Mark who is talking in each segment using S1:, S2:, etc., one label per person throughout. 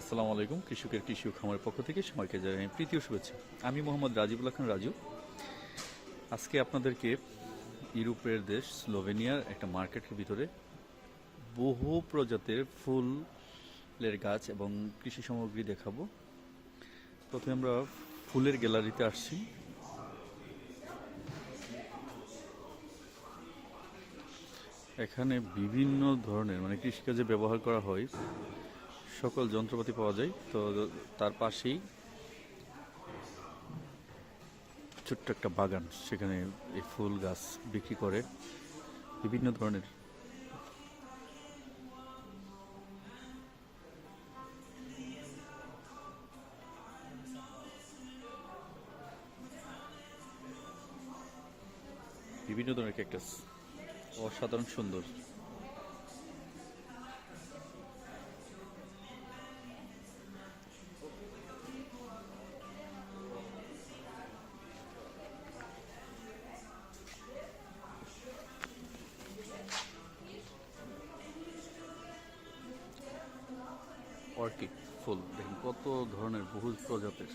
S1: আসসালামু আলাইকুম, কৃষকের কৃষি খামারের পক্ষ থেকে সময়কে জানাই প্রীতি ও শুভেচ্ছা। আমি মোহাম্মদ রাজিবুল্লাহ খান রাজু। আজকে আপনাদেরকে ইউরোপের দেশ স্লোভেনিয়ার একটা মার্কেটের ভিতরে বহু প্রজাতির ফুলের গাছ এবং কৃষি সামগ্রী দেখাবো। প্রথমে আমরা ফুলের গ্যালারিতে আসছি। এখানে বিভিন্ন ধরনের মানে কৃষিকাজে ব্যবহার করা হয়। সকল যন্ত্রপাতি পাওয়া যায়, তো তার পাশেই ছোট্ট একটা বাগান, সেখানে এই ফুল গাছ বিক্রি করে বিভিন্ন ধরনের বিভিন্ন ধরনের ক্যাকটাস অসাধারণ সুন্দর। কত ধরনের বহু প্রজাতির?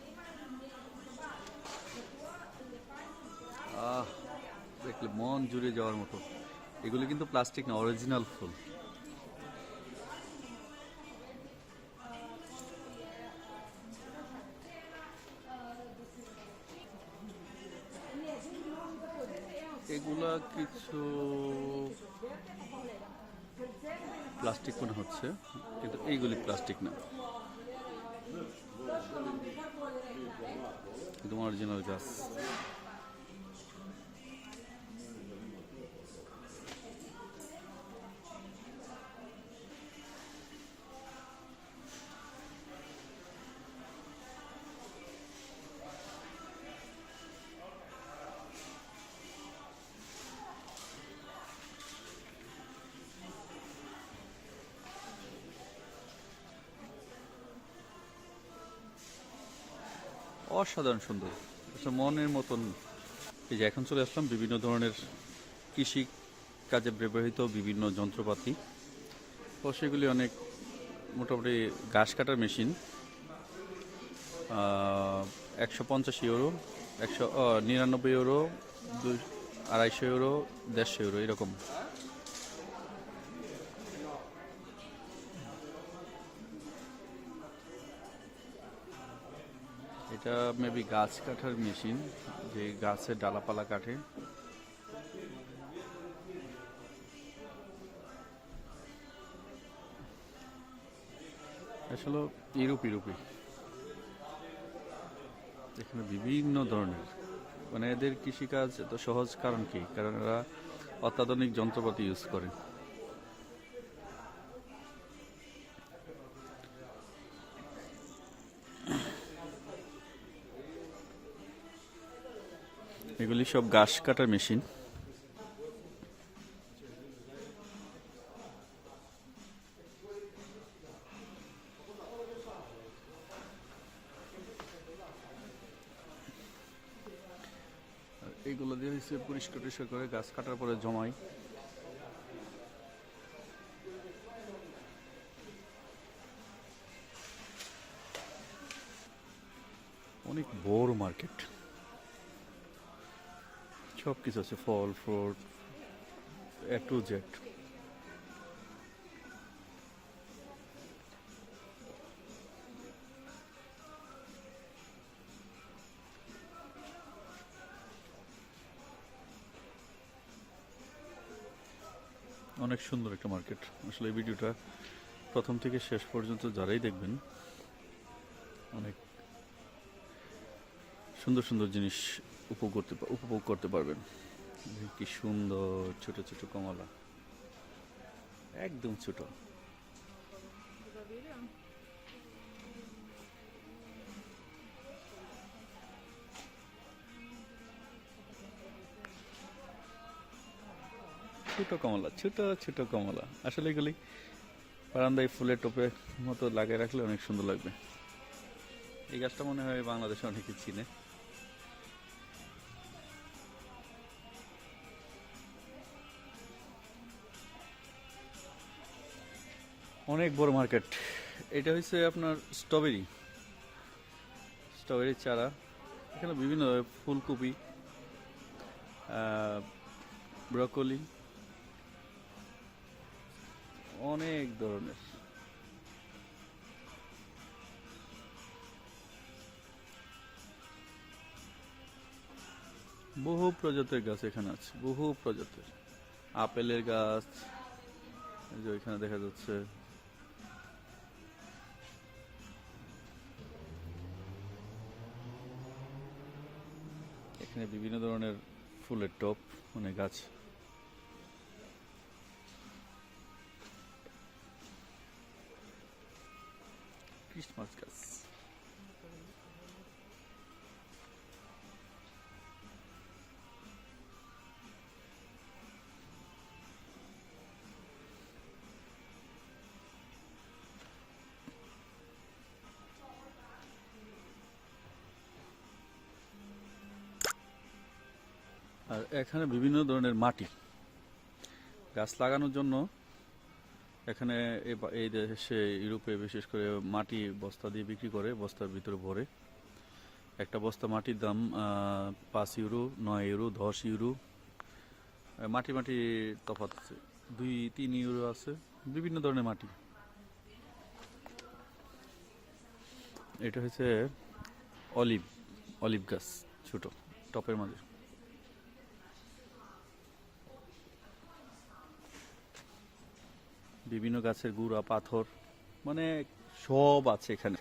S1: আহ, দেখলে মন জুড়ে যাওয়ার মতো। এগুলো কিন্তু প্লাস্টিক না অরিজিনাল ফুল। এগুলা কিছু প্লাস্টিক মনে হচ্ছে, কিন্তু এইগুলি প্লাস্টিক না। একদম অরিজিনাল গাছ অসাধারণ সুন্দর। আসলে মনের মতন। এই যে এখন চলে আসলাম বিভিন্ন ধরনের কৃষি কাজে ব্যবহৃত বিভিন্ন যন্ত্রপাতি। তো সেগুলি অনেক মোটামুটি ঘাস কাটার মেশিন। একশো পঞ্চাশ ইউরো, একশো নিরানব্বই ইউরো, দুই, আড়াইশো ইউরো, দেড়শো ইউরো, এরকম। এটা মেবি গাছ কাটার মেশিন যে গাছের ডালাপালা কাটে। আসলে ইউরোপ ইউরোপই এখানে বিভিন্ন ধরনের। মানে এদের কৃষিকাজ এত সহজ কারণ কি? কারণ এরা অত্যাধুনিক যন্ত্রপাতি ইউজ করে। এগুলি সব ঘাস কাটার মেশিন। আর এইগুলো দিয়ে হচ্ছে পরিষ্কার টরিষ্কার করে গাছ কাটার পরে জমাই। অনেক বড় মার্কেট। সব কিছু আছে, ফল, ফ্রুট, এ টু জেড। অনেক সুন্দর একটা মার্কেট। আসলে এই ভিডিওটা প্রথম থেকে শেষ পর্যন্ত যারাই দেখবেন, অনেক সুন্দর সুন্দর জিনিস উপভোগ করতে উপভোগ করতে পারবেন। কি সুন্দর ছোট ছোট কমলা। একদম ছোট। ছোট কমলা, ছোট ছোট কমলা। আসলে এগুলি বারান্দায় ফুলের টোপে মতো লাগিয়ে রাখলে অনেক সুন্দর লাগবে। এই গাছটা মনে হয় বাংলাদেশে অনেকে চিনে। অনেক বড় মার্কেট। এটা হচ্ছে আপনার স্ট্রবেরি। স্ট্রবেরির চারা। এখানে বিভিন্ন ফুলকপি ব্রকলি, অনেক ধরনের। বহু প্রজাতির গাছ এখানে আছে, বহু প্রজাতির। আপেলের গাছ যে ওইখানে দেখা যাচ্ছে। এখানে বিভিন্ন ধরনের ফুলের টপ মানে গাছ। ক্রিসমাস গাছ। আর এখানে বিভিন্ন ধরনের মাটি। গাছ লাগানোর জন্য এখানে এই দেশে ইউরোপে বিশেষ করে মাটি বস্তা দিয়ে বিক্রি করে, বস্তার ভিতরে ভরে। একটা বস্তা মাটির দাম পাঁচ ইউরো, নয় ইউরো, দশ ইউরো। মাটি মাটি তফাৎ আছে। দুই, তিন ইউরো আছে। বিভিন্ন ধরনের মাটি। এটা হচ্ছে অলিভ অলিভ গাছ ছোট, টপের মাঝে। বিভিন্ন গাছের গুঁড়া পাথর মানে সব আছে এখানে